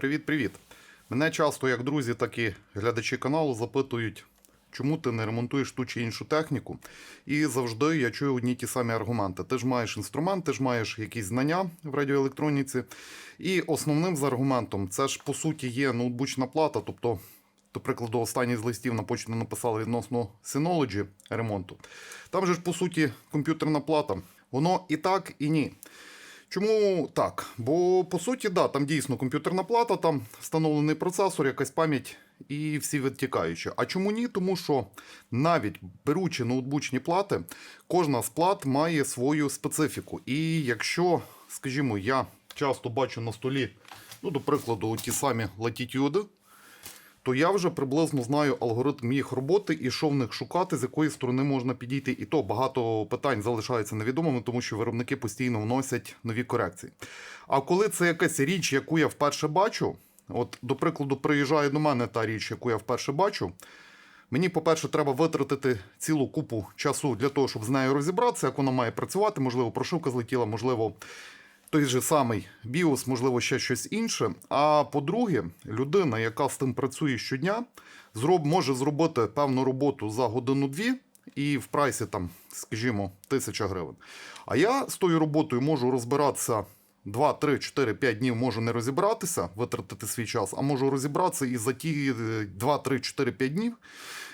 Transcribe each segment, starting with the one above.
Привіт-привіт. Мене часто, як друзі, так і глядачі каналу запитують, чому ти не ремонтуєш ту чи іншу техніку. І завжди я чую одні ті самі аргументи. Ти ж маєш інструмент, ти ж маєш якісь знання в радіоелектроніці. І основним з аргументом це ж по суті є ноутбучна плата, тобто. До прикладу, останній з листів на почту написали відносно Synology ремонту. Там же ж, по суті, комп'ютерна плата. Воно і так, і ні. Чому так? Бо по суті, да, там дійсно комп'ютерна плата, там встановлений процесор, якась пам'ять і всі відтікаючі. А чому ні? Тому що навіть беручи ноутбучні плати, кожна з плат має свою специфіку. І якщо, скажімо, я часто бачу на столі, ну, до прикладу, ті самі Latitude, то я вже приблизно знаю алгоритм їх роботи і що в них шукати, з якої сторони можна підійти. І то багато питань залишаються невідомими, тому що виробники постійно вносять нові корекції. А коли це якась річ, яку я вперше бачу, от, до прикладу, приїжджає до мене та річ, яку я вперше бачу. Мені, по-перше, треба витратити цілу купу часу для того, щоб з нею розібратися, як вона має працювати. Можливо, прошивка злетіла, можливо, той же самий BIOS, можливо, ще щось інше. А по-друге, людина, яка з тим працює щодня, зроб, може зробити певну роботу за годину-дві і в прайсі, там, скажімо, тисяча гривень. А я з тою роботою можу розбиратися 2, 3, 4, 5 днів можу не розібратися, витратити свій час, а можу розібратися і за ті е, 2, 3, 4, 5 днів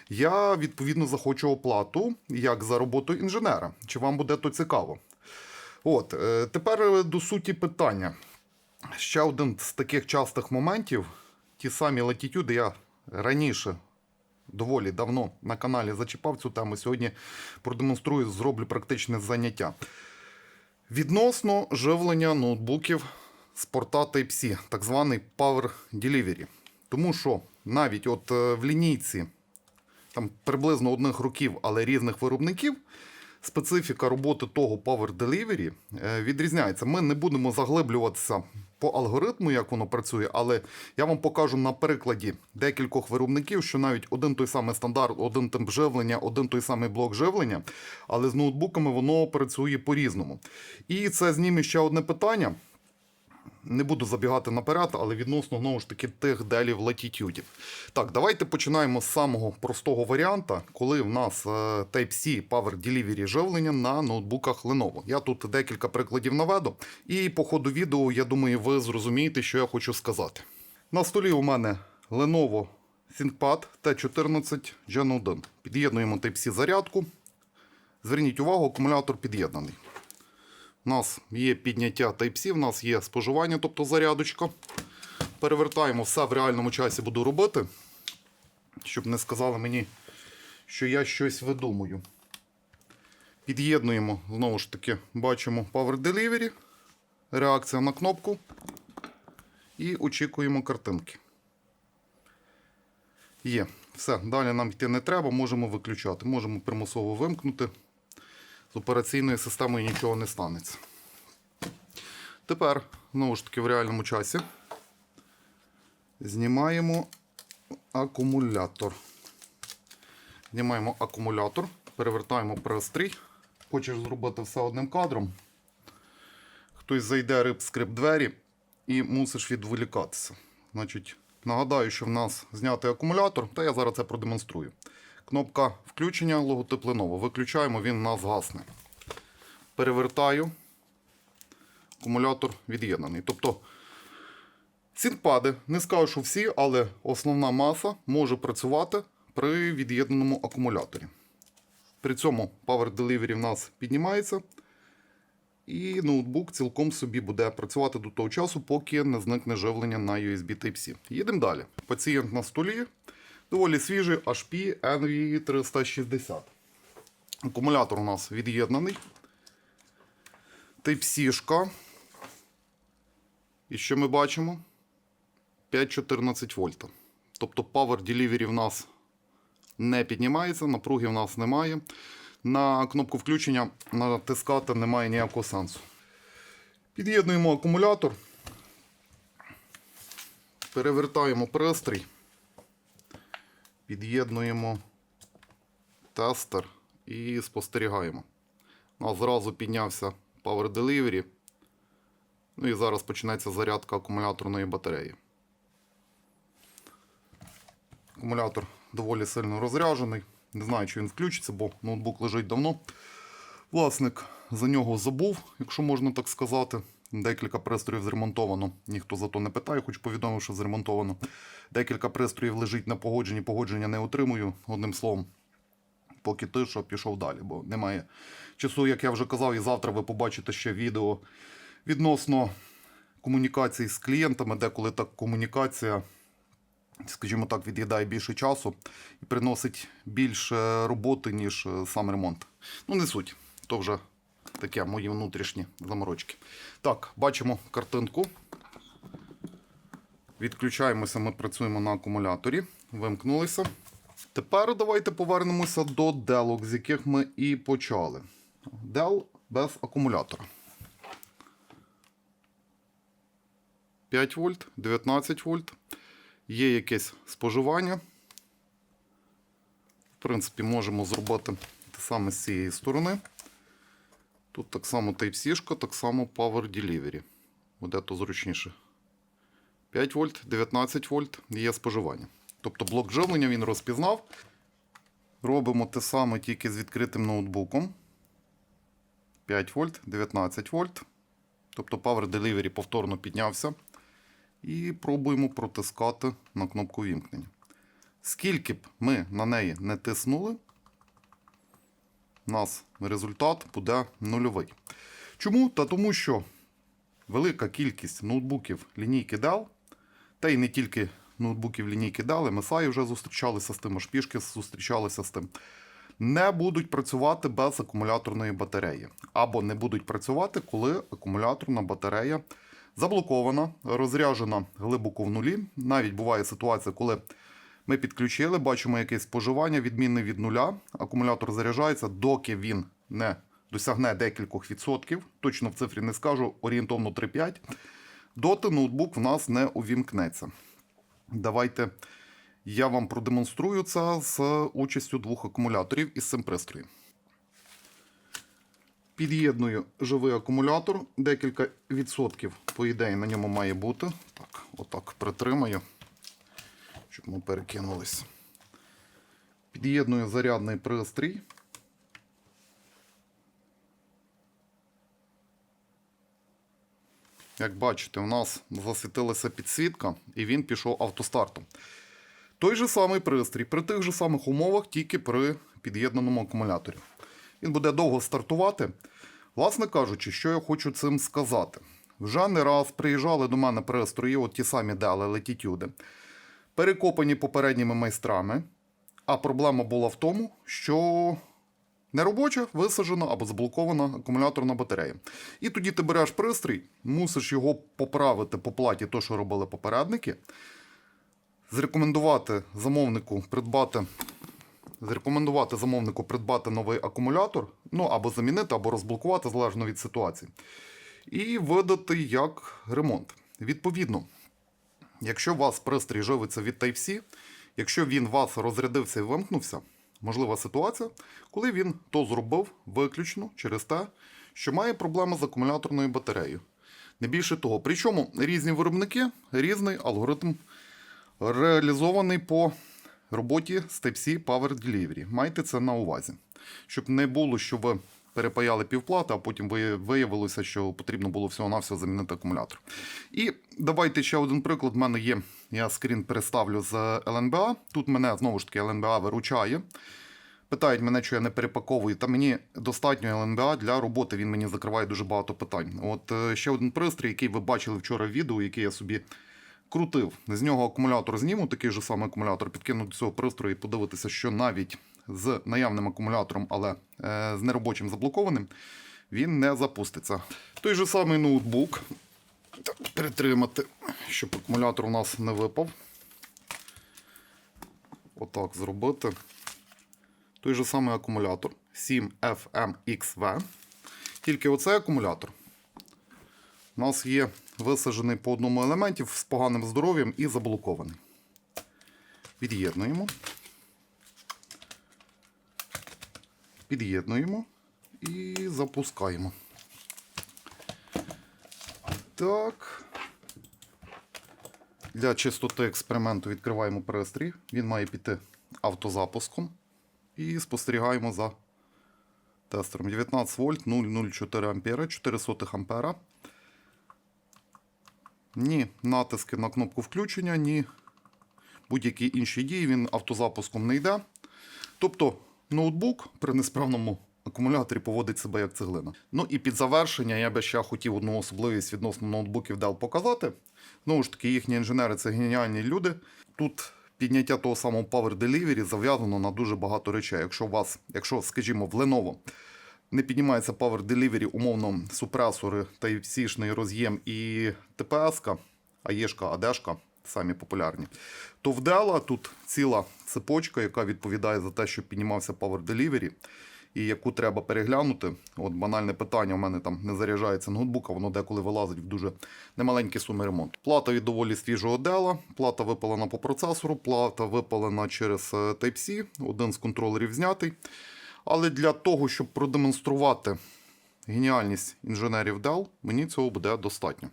я відповідно захочу оплату як за роботу інженера. Чи вам буде то цікаво? От, е, тепер до суті питання. Ще один з таких частих моментів, ті самі латітюди, я раніше доволі давно на каналі зачіпав цю тему. Сьогодні продемонструю, зроблю практичне заняття. Відносно живлення ноутбуків з порта Type-C, так званий Power Delivery. Тому що навіть от е, в лінійці там приблизно одних років, але різних виробників, специфіка роботи того Power Delivery е, відрізняється. Ми не будемо заглиблюватися по алгоритму, як воно працює, але я вам покажу на прикладі декількох виробників, що навіть один той самий стандарт, один тип живлення, один той самий блок живлення, але з ноутбуками воно працює по-різному. І це зніме ще одне питання. Не буду забігати наперед, але відносно знову ж таки тих делів латітюдів. Так, давайте починаємо з самого простого варіанта, коли в нас е, Type-C Power Delivery живлення на ноутбуках Lenovo. Я тут декілька прикладів наведу, і по ходу відео, я думаю, ви зрозумієте, що я хочу сказати. На столі у мене Lenovo ThinkPad T14 Gen 1. Під'єднуємо Type-C зарядку. Зверніть увагу, акумулятор під'єднаний. У нас є підняття Type-C, в нас є споживання, тобто зарядочка. Перевертаємо все в реальному часі буду робити, щоб не сказали мені, що я щось видумую. Під'єднуємо, знову ж таки, бачимо Power Delivery, реакція на кнопку. І очікуємо картинки. Є. Все, далі нам йти не треба, можемо виключати. Можемо примусово вимкнути операційною системою нічого не станеться. Тепер, знову ж таки, в реальному часі знімаємо акумулятор. Знімаємо акумулятор, перевертаємо пристрій. Хочеш зробити все одним кадром. Хтось зайде риб скрип двері і мусиш відволікатися. Значить, нагадаю, що в нас знятий акумулятор, та я зараз це продемонструю. Кнопка включення, логотип. Виключаємо, він нас гасне. Перевертаю. Акумулятор від'єднаний. Тобто, сінпади, не скажу, що всі, але основна маса може працювати при від'єднаному акумуляторі. При цьому Power Delivery в нас піднімається. І ноутбук цілком собі буде працювати до того часу, поки не зникне живлення на USB Type-C. Їдемо далі. Пацієнт на столі. Доволі свіжий HP NV360. Акумулятор у нас від'єднаний. Type-C. І що ми бачимо? 5-14 вольта. Тобто Power Delivery в нас не піднімається, напруги в нас немає. На кнопку включення натискати немає ніякого сенсу. Під'єднуємо акумулятор. Перевертаємо пристрій під'єднуємо тестер і спостерігаємо. У нас зразу піднявся Power Delivery. Ну і зараз почнеться зарядка акумуляторної батареї. Акумулятор доволі сильно розряджений. Не знаю, чи він включиться, бо ноутбук лежить давно. Власник за нього забув, якщо можна так сказати. Декілька пристроїв зремонтовано. Ніхто за то не питає, хоч повідомив, що зремонтовано. Декілька пристроїв лежить на погодженні, погодження не отримую. Одним словом, поки тиша, пішов далі, бо немає часу, як я вже казав, і завтра ви побачите ще відео відносно комунікації з клієнтами, деколи так комунікація, скажімо так, від'їдає більше часу і приносить більше роботи, ніж е, сам ремонт. Ну, не суть. То вже таке мої внутрішні заморочки. Так, бачимо картинку. Відключаємося, ми працюємо на акумуляторі. Вимкнулися. Тепер давайте повернемося до делок, з яких ми і почали. Dell без акумулятора. 5 вольт, 19 вольт. Є якесь споживання. В принципі, можемо зробити те саме з цієї сторони. Тут так само Type-C, так само Power Delivery. Буде то зручніше. 5 вольт, 19 вольт є споживання. Тобто блок живлення він розпізнав. Робимо те саме тільки з відкритим ноутбуком. 5 вольт, 19 вольт. Тобто Power Delivery повторно піднявся. І пробуємо протискати на кнопку вімкнення. Скільки б ми на неї не тиснули, нас результат буде нульовий. Чому? Та тому що велика кількість ноутбуків лінійки Dell, та й не тільки ноутбуків лінійки Dell, MSI вже зустрічалися з тим, аж пішки зустрічалися з тим, не будуть працювати без акумуляторної батареї. Або не будуть працювати, коли акумуляторна батарея заблокована, розряджена глибоко в нулі. Навіть буває ситуація, коли ми підключили, бачимо якесь споживання, відмінне від нуля. Акумулятор заряджається, доки він не досягне декількох відсотків. Точно в цифрі не скажу, орієнтовно 3-5. Доти ноутбук в нас не увімкнеться. Давайте я вам продемонструю це з участю двох акумуляторів із цим пристроєм. Під'єдную живий акумулятор. Декілька відсотків, по ідеї, на ньому має бути. Так, отак притримаю, щоб ми перекинулись. Під'єдную зарядний пристрій. Як бачите, у нас засвітилася підсвітка і він пішов автостартом. Той же самий пристрій при тих же самих умовах, тільки при під'єднаному акумуляторі. Він буде довго стартувати. Власне кажучи, що я хочу цим сказати. Вже не раз приїжджали до мене пристрої, от ті самі Dell Latitude, перекопані попередніми майстрами. А проблема була в тому, що неробоча, висаджена або заблокована акумуляторна батарея. І тоді ти береш пристрій, мусиш його поправити по платі, то, що робили попередники, зрекомендувати замовнику придбати. Зрекомендувати замовнику придбати новий акумулятор, ну або замінити, або розблокувати, залежно від ситуації, і видати як ремонт. Відповідно, якщо вас пристрій живиться від Type-C, якщо він вас розрядився і вимкнувся, можлива ситуація, коли він то зробив виключно через те, що має проблеми з акумуляторною батареєю. Не більше того, причому різні виробники, різний алгоритм реалізований по роботі з Type-C Power Delivery. Майте це на увазі. Щоб не було, що ви перепаяли півплати, а потім виявилося, що потрібно було всього-навсього замінити акумулятор. І давайте ще один приклад. У мене є, я скрін переставлю з LNBA. Тут мене знову ж таки LNBA виручає. Питають мене, що я не перепаковую, та мені достатньо LNBA для роботи, він мені закриває дуже багато питань. От е, ще один пристрій, який ви бачили вчора в відео, який я собі крутив. З нього акумулятор зніму, такий же самий акумулятор, підкину до цього пристрою і подивитися, що навіть з наявним акумулятором, але е, з неробочим заблокованим, він не запуститься. Той же самий ноутбук. Перетримати, щоб акумулятор у нас не випав. Отак зробити. Той же самий акумулятор 7FMXV. Тільки оцей акумулятор у нас є висаджений по одному елементі з поганим здоров'ям і заблокований. Від'єднуємо. Під'єднуємо і запускаємо. Так. Для чистоти експерименту відкриваємо пристрій. Він має піти автозапуском. І спостерігаємо за тестером. 19 вольт 0,04 ампера, 4 сотих ампера. Ні натиски на кнопку включення, ні будь-які інші дії. Він автозапуском не йде. Тобто ноутбук при несправному акумуляторі поводить себе як цеглина. Ну і під завершення я би ще хотів одну особливість відносно ноутбуків Dell показати. Знову ж таки, їхні інженери це геніальні люди. Тут підняття того самого Power Delivery зав'язано на дуже багато речей. Якщо у вас, якщо, скажімо, в Lenovo не піднімається Power Delivery, умовно, супресори, Type-C-шний роз'єм і ТПС-ка, АЄшка, АДшка, самі популярні, то в тут ціла цепочка, яка відповідає за те, що піднімався Power Delivery, і яку треба переглянути. От банальне питання: у мене там не заряджається ноутбук, а воно деколи вилазить в дуже немаленькі суми ремонту. Плата від доволі свіжого Dell, плата випалена по процесору, плата випалена через е, Type-C, один з контролерів знятий. Але для того, щоб продемонструвати геніальність інженерів Dell, мені цього буде достатньо.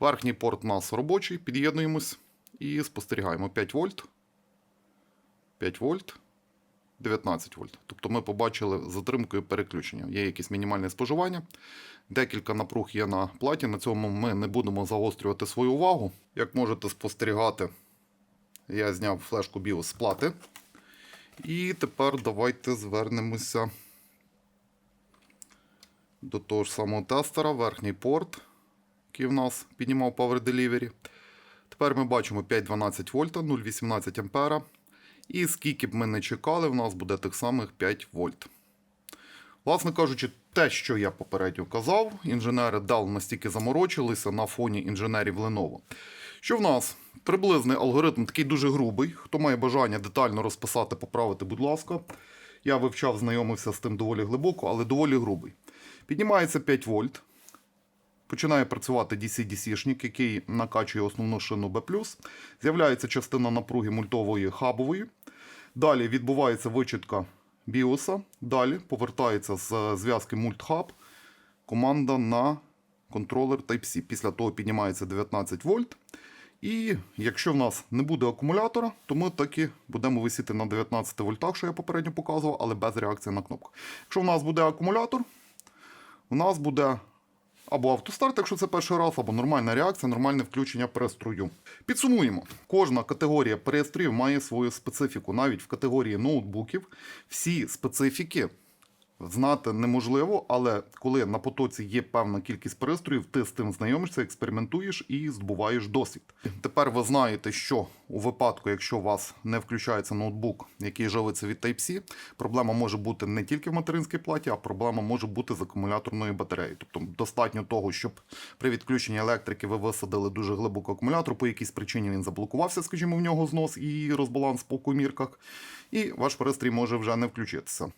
Верхній порт у нас робочий, під'єднуємось і спостерігаємо 5 вольт, 5 вольт, 19 вольт. Тобто ми побачили затримкою переключення. Є якесь мінімальне споживання. Декілька напруг є на платі. На цьому ми не будемо загострювати свою увагу. Як можете спостерігати, я зняв флешку BIOS з плати. І тепер давайте звернемося до того ж самого тестера, верхній порт, який в нас піднімав Power Delivery. Тепер ми бачимо 5,12 вольта, 0,18 ампера. І скільки б ми не чекали, в нас буде тих самих 5 вольт. Власне кажучи, те, що я попередньо казав, інженери Dell настільки заморочилися на фоні інженерів Lenovo. Що в нас приблизний алгоритм такий дуже грубий. Хто має бажання детально розписати, поправити, будь ласка. Я вивчав, знайомився з тим доволі глибоко, але доволі грубий. Піднімається 5 вольт. Починає працювати DC-DC-шник, який накачує основну шину B+. З'являється частина напруги мультової хабової. Далі відбувається вичитка біоса. Далі повертається з зв'язки мульт-хаб команда на контролер Type-C. Після того піднімається 19 вольт. І якщо в нас не буде акумулятора, то ми таки будемо висіти на 19 вольтах, що я попередньо показував, але без реакції на кнопку. Якщо в нас буде акумулятор, у нас буде або автостарт, якщо це перший раз, або нормальна реакція, нормальне включення пристрою. Підсумуємо, кожна категорія перестроїв має свою специфіку. Навіть в категорії ноутбуків всі специфіки знати неможливо, але коли на потоці є певна кількість пристроїв, ти з тим знайомишся, експериментуєш і здобуваєш досвід. Тепер ви знаєте, що у випадку, якщо у вас не включається ноутбук, який живиться від Type-C, проблема може бути не тільки в материнській платі, а проблема може бути з акумуляторною батареєю. Тобто достатньо того, щоб при відключенні електрики ви висадили дуже глибоко акумулятор, по якійсь причині він заблокувався, скажімо, в нього знос і розбаланс по комірках, і ваш пристрій може вже не включитися.